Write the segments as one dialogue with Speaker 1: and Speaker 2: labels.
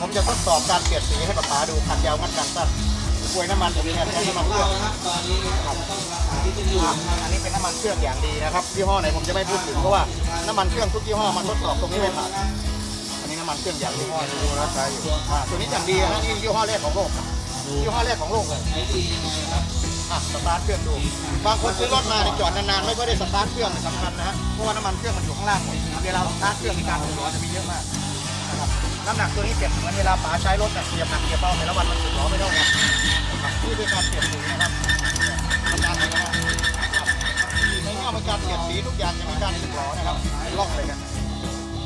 Speaker 1: ผมจะทดสอบการเปลี่ยนสีให้ป๊าป๊าดูคันยาวงัดกันสั้นกลวยน้ำมันจะมีแค่น้ำมันเครื่องครับอันนี้เป็นน้ำมันเครื่องอย่างดีนะครับยี่ห้อไหนผมจะไม่พูดถึงเพราะว่าน้ำมันเครื่องทุกยี่ห้อมันทดสอบตรงนี้ไม่ผ่านอันนี้น้ำมันเครื่องอย่างดีดูนะใช้อยู่อ่าตัวนี้อย่างดีนะนี่ยี่ห้อแรกของโลกยี่ห้อแรกของโลกเลยอะสตาร์ทเครื่องดู บางคนซื้อรถมาในจอดนานๆไม่ค่อยได้สตาร์ทเครื่องสำคัญนะฮะเพราะว่าน้ำมันเครื่องมันอยู่ข้างล่างหมดเวลาสตาร์ทเครื่องในการหมุนล้อจะมีเยอะมาก น้ำหนักตัวนี้เปรียบเหมือนเวลาป๋าใช้รถแบบเกียบหนักเกียบเบาแต่ละวันมันสึกล้อไม่เท่ากันนะครับนี่คือการเปลี่ยนสีนะครับทำงานเลยนะครับในเรื่องของการเปลี่ยนสีทุกอย่างจะมีการสึกล้อนะครับลองเลยกัน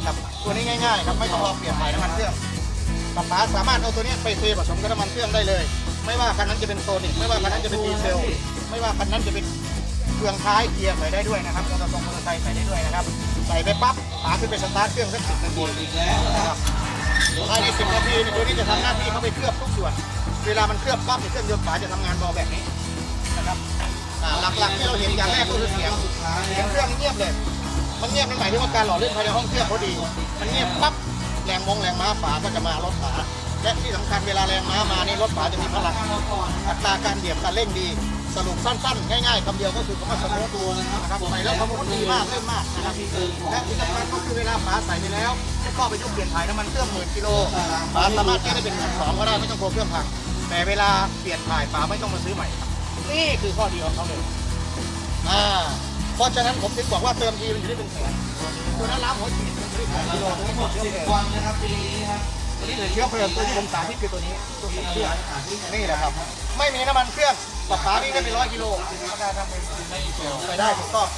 Speaker 1: ครับตัวนี้ง่ายๆครับไม่ต้องรอเปลี่ยนใหม่น้ำมันเครื่องป๋าป๋าสามารถเอาตัวนี้ไปเทผสมกับน้ำมันเครื่องได้เลย ไม่ว่าคันนั้นจะเป็นโซนิกไม่ว่าคันนั้นจะเป็นดีเซลไม่ว่าคันนั้นจะเป็นเครื่องท้ายเกียร์ใส่ได้ด้วยนะครับมอเตอร์ไซค์มอเตอร์ไซค์ใส่ได้ด้วยนะครับ ใส่ไปปั๊บป๋าขึ้นไปสตาร์ทเครื่องสักสิบนาทีนะครับ ภายใน10นาทีเดียตัวนี้จะทำหน้าที่เข้าไปเคลือบทุกส่วน เวลามันเคลือบปั๊บเนี่ยเครื่องยนต์ฝาจะทำงานเบาแบบนี้นะครับหลักๆที่เราเห็นอย่างแรกก็คือเสียงเสียงเครื่องเงียบเลย มันเงียบนั่นหมายถึงว่าการหล่อเลื่อนภายในห้องเครื่องเขาดี มันเงียบปั๊บแรงมงแรงม้าฝาก็จะมาลดฝาและที่สำคัญเวลาแรงม้ามานี่รถฝาจะมีพลังอัตราการเบี่ยงการเร่งดี สรุปสั้นๆ ง่ายๆคำเดียวก็คือคำว่าสมูทตัวนะครับใส่แล้วคำว่าดีมากเล่นมากนะครับและที่สำคัญก็คือเวลาฝาใส่ไปแล้วก็ไปยกเปลี่ยนถ่ายน้ำมันเครื่องหมื่นกิโลฝาสามารถแก้ได้เป็นหมื่นสองก็ได้ไม่ต้องกลัวเครื่องพังแต่เวลาเปลี่ยนถ่ายฝาไม่ต้องมาซื้อใหม่ครับนี่คือข้อดีของเขาเลยอ่าเพราะฉะนั้นผมถึงบอกว่าเติมทีมันจะได้เป็นแสนตัวนั้นล้างหัวฉีดมันจะได้แสนกิโลตัวนี้หมดเชื้อเพลิง
Speaker 2: วันนะครับปีนี้ครับ
Speaker 1: ตัวนี้เหลือเชื้อเพลิงตัวที่ผมสาธิตคือตัวนี้ตัวเครื่องนี่แหละครับ ไม่มีน้ำมันเครื่องปะป๋าวิ่งได้เป็นร้อยกิโลไปได้ถูกต้อง